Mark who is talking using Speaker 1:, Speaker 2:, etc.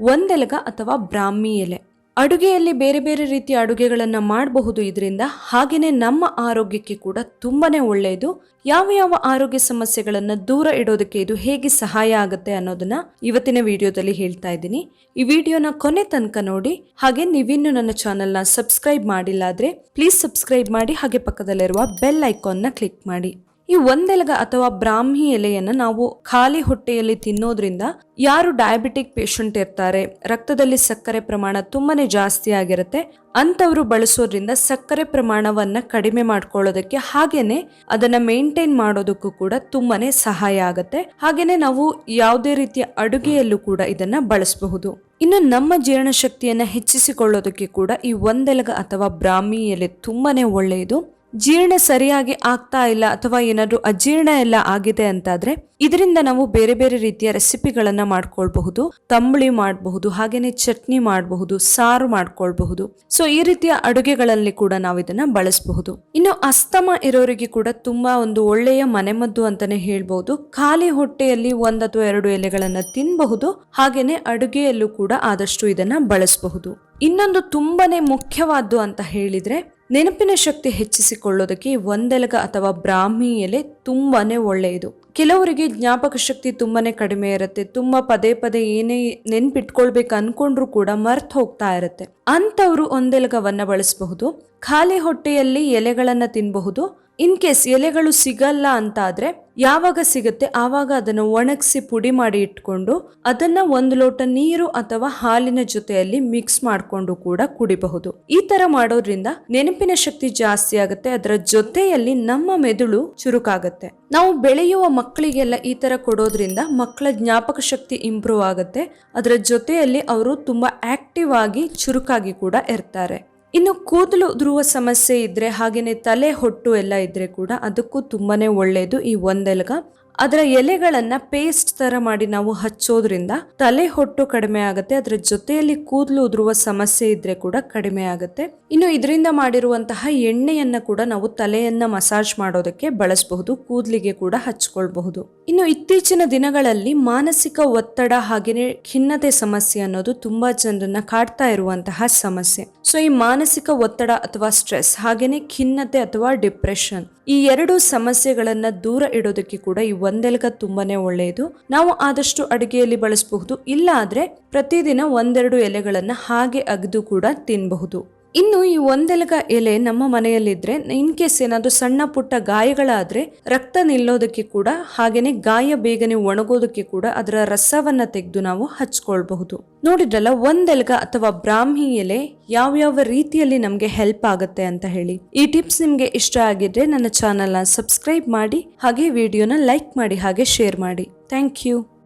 Speaker 1: ಒಂದೆಲಗ ಅಥವಾ ಬ್ರಾಹ್ಮಿ ಎಲೆ. ಅಡುಗೆಯಲ್ಲಿ ಬೇರೆ ಬೇರೆ ರೀತಿಯ ಅಡುಗೆಗಳನ್ನು ಮಾಡಬಹುದು ಇದರಿಂದ ಹಾಗೆಯೇ ನಮ್ಮ ಆರೋಗ್ಯಕ್ಕೆ ಕೂಡ ತುಂಬಾನೇ ಒಳ್ಳೆಯದು. ಯಾವ ಯಾವ ಆರೋಗ್ಯ ಸಮಸ್ಯೆಗಳನ್ನು ದೂರ ಇಡೋದಕ್ಕೆ ಇದು ಹೇಗೆ ಸಹಾಯ ಆಗುತ್ತೆ ಅನ್ನೋದನ್ನ ಇವತ್ತಿನ ವಿಡಿಯೋದಲ್ಲಿ ಹೇಳ್ತಾ ಇದ್ದೀನಿ. ಈ ವಿಡಿಯೋನ ಕೊನೆ ತನಕ ನೋಡಿ. ಹಾಗೆ ನೀವಿನ್ನೂ ನನ್ನ ಚಾನೆಲ್ನ ಸಬ್ಸ್ಕ್ರೈಬ್ ಮಾಡಿಲ್ಲ ಆದ್ರೆ, ಪ್ಲೀಸ್ ಸಬ್ಸ್ಕ್ರೈಬ್ ಮಾಡಿ. ಹಾಗೆ ಪಕ್ಕದಲ್ಲಿರುವ ಬೆಲ್ ಐಕಾನ್ನ ಕ್ಲಿಕ್ ಮಾಡಿ. ಈ ಒಂದೆಲಗ ಅಥವಾ ಬ್ರಾಹ್ಮಿ ಎಲೆಯನ್ನು ನಾವು ಖಾಲಿ ಹೊಟ್ಟೆಯಲ್ಲಿ ತಿನ್ನೋದ್ರಿಂದ ಯಾರು ಡಯಾಬಿಟಿಕ್ ಪೇಷಂಟ್ ಇರ್ತಾರೆ? ರಕ್ತದಲ್ಲಿ ಸಕ್ಕರೆ ಪ್ರಮಾಣ ತುಂಬಾನೇ ಜಾಸ್ತಿ ಆಗಿರುತ್ತೆ. ಅಂತವರು ಬಳಸೋದ್ರಿಂದ ಸಕ್ಕರೆ ಪ್ರಮಾಣವನ್ನ ಕಡಿಮೆ ಮಾಡ್ಕೊಳ್ಳೋದಕ್ಕೆ ಹಾಗೇನೆ ಅದನ್ನ ಮೇಂಟೈನ್ ಮಾಡೋದಕ್ಕೂ ಕೂಡ ತುಂಬಾನೇ ಸಹಾಯ ಆಗುತ್ತೆ. ಹಾಗೇನೆ ನಾವು ಯಾವುದೇ ರೀತಿಯ ಅಡುಗೆಯಲ್ಲೂ ಕೂಡ ಇದನ್ನ ಬಳಸಬಹುದು. ಇನ್ನು ನಮ್ಮ ಜೀರ್ಣಶಕ್ತಿಯನ್ನು ಹೆಚ್ಚಿಸಿಕೊಳ್ಳೋದಕ್ಕೆ ಕೂಡ ಈ ಒಂದೆಲಗ ಅಥವಾ ಬ್ರಾಹ್ಮಿ ಎಲೆ ತುಂಬಾನೇ ಒಳ್ಳೆಯದು. ಜೀರ್ಣ ಸರಿಯಾಗಿ ಆಗ್ತಾ ಇಲ್ಲ ಅಥವಾ ಏನಾದರೂ ಅಜೀರ್ಣ ಎಲ್ಲ ಆಗಿದೆ ಅಂತಾದರೆ ಇದರಿಂದ ನಾವು ಬೇರೆ ಬೇರೆ ರೀತಿಯ ರೆಸಿಪಿಗಳನ್ನು ಮಾಡ್ಕೊಳ್ಬಹುದು. ತಂಬಳಿ ಮಾಡಬಹುದು ಹಾಗೆಯೇ ಚಟ್ನಿ ಮಾಡಬಹುದು, ಸಾರು ಮಾಡ್ಕೊಳ್ಬಹುದು. ಸೊ ಈ ರೀತಿಯ ಅಡುಗೆಗಳಲ್ಲಿ ಕೂಡ ನಾವು ಇದನ್ನ ಬಳಸಬಹುದು. ಇನ್ನು ಅಸ್ತಮ ಇರೋರಿಗೆ ಕೂಡ ತುಂಬಾ ಒಂದು ಒಳ್ಳೆಯ ಮನೆಮದ್ದು ಅಂತಾನೆ ಹೇಳ್ಬಹುದು. ಖಾಲಿ ಹೊಟ್ಟೆಯಲ್ಲಿ ಒಂದ್ ಅಥವಾ ಎರಡು ಎಲೆಗಳನ್ನ ತಿನ್ನಬಹುದು ಹಾಗೇನೆ ಅಡುಗೆಯಲ್ಲೂ ಕೂಡ ಆದಷ್ಟು ಇದನ್ನ ಬಳಸಬಹುದು. ಇನ್ನೊಂದು ತುಂಬಾನೇ ಮುಖ್ಯವಾದ್ದು ಅಂತ ಹೇಳಿದ್ರೆ ನೆನಪಿನ ಶಕ್ತಿ ಹೆಚ್ಚಿಸಿಕೊಳ್ಳೋದಕ್ಕೆ ಒಂದೆಲಗ ಅಥವಾ ಬ್ರಾಹ್ಮಿ ಎಲೆ ತುಂಬಾನೇ ಒಳ್ಳೆಯದು. ಕೆಲವರಿಗೆ ಜ್ಞಾಪಕ ಶಕ್ತಿ ತುಂಬಾನೇ ಕಡಿಮೆ ಇರುತ್ತೆ, ತುಂಬಾ ಪದೇ ಪದೇ ಏನೇ ನೆನ್ಪಿಟ್ಕೊಳ್ಬೇಕು ಅನ್ಕೊಂಡ್ರು ಕೂಡ ಮರ್ತ್ ಹೋಗ್ತಾ ಇರುತ್ತೆ. ಅಂಥವ್ರು ಒಂದೆಲಗವನ್ನ ಬಳಸಬಹುದು, ಖಾಲಿ ಹೊಟ್ಟೆಯಲ್ಲಿ ಎಲೆಗಳನ್ನ ತಿನ್ನಬಹುದು ಇನ್ ಕೇಸ್ ಎಲೆಗಳು ಸಿಗಲ್ಲ ಅಂತ ಆದ್ರೆ ಯಾವಾಗ ಸಿಗುತ್ತೆ ಆವಾಗ ಅದನ್ನು ಒಣಗಿಸಿ ಪುಡಿ ಮಾಡಿ ಇಟ್ಕೊಂಡು ಅದನ್ನ ಒಂದು ಲೋಟ ನೀರು ಅಥವಾ ಹಾಲಿನ ಜೊತೆಯಲ್ಲಿ ಮಿಕ್ಸ್ ಮಾಡಿಕೊಂಡು ಕೂಡ ಕುಡಿಬಹುದು. ಈ ತರ ಮಾಡೋದ್ರಿಂದ ನೆನಪಿನ ಶಕ್ತಿ ಜಾಸ್ತಿ ಆಗುತ್ತೆ, ಅದರ ಜೊತೆಯಲ್ಲಿ ನಮ್ಮ ಮೆದುಳು ಚುರುಕಾಗುತ್ತೆ. ನಾವು ಬೆಳೆಯುವ ಮಕ್ಕಳಿಗೆಲ್ಲ ಈ ತರ ಕೊಡೋದ್ರಿಂದ ಮಕ್ಕಳ ಜ್ಞಾಪಕ ಶಕ್ತಿ ಇಂಪ್ರೂವ್ ಆಗುತ್ತೆ, ಅದರ ಜೊತೆಯಲ್ಲಿ ಅವರು ತುಂಬಾ ಆಕ್ಟಿವ್ ಆಗಿ ಚುರುಕಾಗಿ ಕೂಡ ಇರ್ತಾರೆ. ಇನ್ನು ಕೂದಲು ಉದುರುವ ಸಮಸ್ಯೆ ಇದ್ರೆ ಹಾಗೇನೆ ತಲೆ ಹೊಟ್ಟು ಎಲ್ಲ ಇದ್ರೆ ಕೂಡ ಅದಕ್ಕೂ ತುಂಬಾನೇ ಒಳ್ಳೆಯದು ಈ ಒಂದೆಲಗ. ಅದರ ಎಲೆಗಳನ್ನ ಪೇಸ್ಟ್ ತರ ಮಾಡಿ ನಾವು ಹಚ್ಚೋದ್ರಿಂದ ತಲೆ ಹೊಟ್ಟು ಕಡಿಮೆ ಆಗುತ್ತೆ, ಅದರ ಜೊತೆಯಲ್ಲಿ ಕೂದಲು ಉದುರುವ ಸಮಸ್ಯೆ ಇದ್ರೆ ಕೂಡ ಕಡಿಮೆ ಆಗುತ್ತೆ. ಇನ್ನು ಇದರಿಂದ ಮಾಡಿರುವಂತಹ ಎಣ್ಣೆಯನ್ನ ಕೂಡ ನಾವು ತಲೆಯನ್ನ ಮಸಾಜ್ ಮಾಡೋದಕ್ಕೆ ಬಳಸಬಹುದು, ಕೂದಲಿಗೆ ಕೂಡ ಹಚ್ಕೊಳ್ಬಹುದು. ಇನ್ನು ಇತ್ತೀಚಿನ ದಿನಗಳಲ್ಲಿ ಮಾನಸಿಕ ಒತ್ತಡ ಹಾಗೇನೆ ಖಿನ್ನತೆ ಸಮಸ್ಯೆ ಅನ್ನೋದು ತುಂಬಾ ಜನರನ್ನ ಕಾಡ್ತಾ ಇರುವಂತಹ ಸಮಸ್ಯೆ. ಸೊ, ಈ ಮಾನಸಿಕ ಒತ್ತಡ ಅಥವಾ ಸ್ಟ್ರೆಸ್ ಹಾಗೇನೆ ಖಿನ್ನತೆ ಅಥವಾ ಡಿಪ್ರೆಷನ್ ಈ ಎರಡು ಸಮಸ್ಯೆಗಳನ್ನ ದೂರ ಇಡೋದಕ್ಕೆ ಕೂಡ ಈ ಒಂದೆಲಗ ತುಂಬಾನೇ ಒಳ್ಳೆಯದು. ನಾವು ಆದಷ್ಟು ಅಡುಗೆಯಲ್ಲಿ ಬಳಸಬಹುದು. ಇಲ್ಲ ಆದ್ರೆ ಪ್ರತಿದಿನ ಒಂದೆರಡು ಎಲೆಗಳನ್ನ ಹಾಗೆ ಅಗೆದು ಕೂಡ ತಿನ್ನಬಹುದು ಇನ್ನು ಈ ಒಂದೆಲಗ ಎಲೆ ನಮ್ಮ ಮನೆಯಲ್ಲಿದ್ರೆ, ಇನ್ ಕೇಸ್ ಏನಾದರೂ ಸಣ್ಣ ಪುಟ್ಟ ಗಾಯಗಳಾದ್ರೆ, ರಕ್ತ ನಿಲ್ಲೋದಕ್ಕೆ ಕೂಡ, ಹಾಗೇನೆ ಗಾಯ ಬೇಗನೆ ಒಣಗೋದಕ್ಕೆ ಕೂಡ ಅದರ ರಸವನ್ನ ತೆಗೆದು ನಾವು ಹಚ್ಕೊಳ್ಬಹುದು. ನೋಡಿದ್ರಲ್ಲ, ಒಂದೆಲಗ ಅಥವಾ ಬ್ರಾಹ್ಮಿ ಎಲೆ ಯಾವ್ಯಾವ ರೀತಿಯಲ್ಲಿ ನಮಗೆ ಹೆಲ್ಪ್ ಆಗುತ್ತೆ ಅಂತ ಹೇಳಿ. ಈ ಟಿಪ್ಸ್ ನಿಮ್ಗೆ ಇಷ್ಟ ಆಗಿದ್ರೆ ನನ್ನ ಚಾನಲ್ನ ಸಬ್ಸ್ಕ್ರೈಬ್ ಮಾಡಿ, ಹಾಗೆ ವಿಡಿಯೋನ ಲೈಕ್ ಮಾಡಿ, ಹಾಗೆ ಶೇರ್ ಮಾಡಿ. Thank you